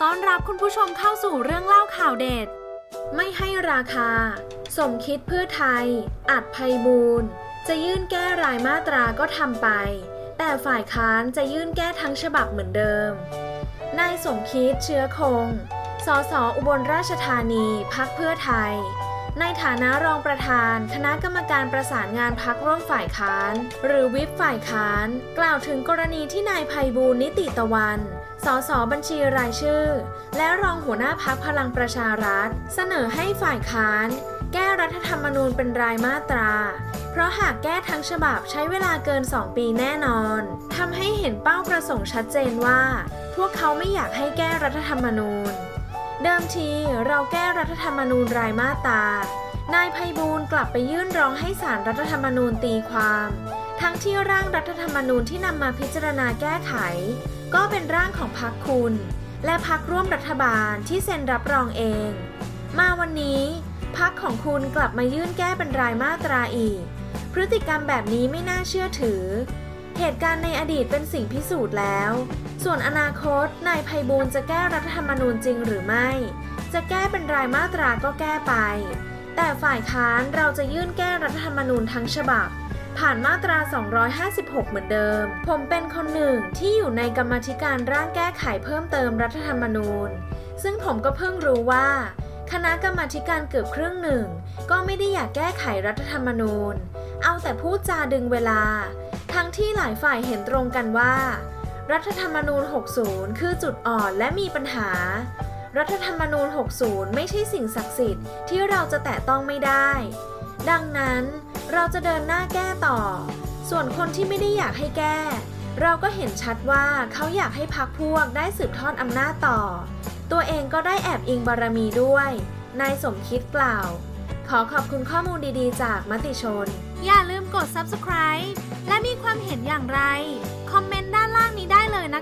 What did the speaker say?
ต้อนรับคุณผู้ชมเข้าสู่เรื่องเล่าข่าวเด็ด ไม่ให้ราคา สมคิดเพื่อไทย อัดภัยบูลจะยื่นแก้รายมาตราก็ทำไป แต่ฝ่ายค้านจะยื่นแก้ทั้งฉบับเหมือนเดิม นายสมคิดเชื้อคง สสอุบลราชธานี พักเพื่อไทย ในฐานะรองประธาน คณะกรรมการประสานงานพักร่วมฝ่ายค้าน หรือวิปฝ่ายค้าน กล่าวถึงกรณีที่นายภัยบูลนิติตะวันสสบัญชีรายชื่อ และรองหัวหน้าพักพลังประชารัฐ เสนอให้ฝ่ายค้าน แก้รัฐธรรมนูญเป็นรายมาตรา เพราะหากแก้ทั้งฉบับใช้เวลาเกิน 2 ปีแน่นอนทำให้เห็นเป้าประสงค์ชัดเจนว่า พวกเขาไม่อยากให้แก้รัฐธรรมนูญ เดิมทีเราแก้รัฐธรรมนูญรายมาตรา นายภัยบูลกลับไปยื่นร้องให้สารรัฐธรรมนูญตีความ ทั้งที่ร่างรัฐธรรมนูญที่นำมาพิจารณาแก้ไข ก็เป็นร่างของพรรคคุณ และพรรคร่วมรัฐบาลที่เซ็นรับรองเอง มาวันนี้พรรคของคุณกลับมายื่นแก้เป็นรายมาตราอีก พฤติกรรมแบบนี้ไม่น่าเชื่อถือ เหตุการณ์ในอดีตเป็นสิ่งพิสูจน์แล้ว ส่วนอนาคต นายภัยบูลจะแก้รัฐธรรมนูญจริงหรือไม่ จะแก้เป็นรายมาตราก็แก้ไป แต่ฝ่ายค้านเราจะยื่นแก้รัฐธรรมนูญทั้งฉบับ ผ่านมาตรา 256 เหมือนเดิม ผมเป็นคนหนึ่งที่อยู่ในกรรมธิการร่างแก้ไขเพิ่มเติมรัฐธรรมนูญ ซึ่งผมก็เพิ่งรู้ว่า คณะกรรมาธิการเกือบครึ่งหนึ่ง ก็ไม่ได้อยากแก้ไขรัฐธรรมนูญ เอาแต่พูดจาดึงเวลา ทั้งที่หลายฝ่ายเห็นตรงกันว่า รัฐธรรมนูญ 60 คือจุดอ่อนและมีปัญหา รัฐธรรมนูญ 60 ไม่ใช่สิ่งศักดิ์สิทธิ์ที่เราจะแตะต้องไม่ได้ ดังนั้นเราจะเดินหน้าแก้ต่อ ส่วนคนที่ไม่ได้อยากให้แก้ เราก็เห็นชัดว่าเขาอยากให้พักพวกได้สืบทอดอำนาจต่อ ตัวเองก็ได้แอบอิงบารมีด้วย นายสมคิดกล่าว ขอขอบคุณข้อมูลดีๆ จากมติชน อย่าลืมกด subscribe และมีความเห็นอย่างไร คอมเมนต์ด้านล่างนี้ได้เลยนะคะ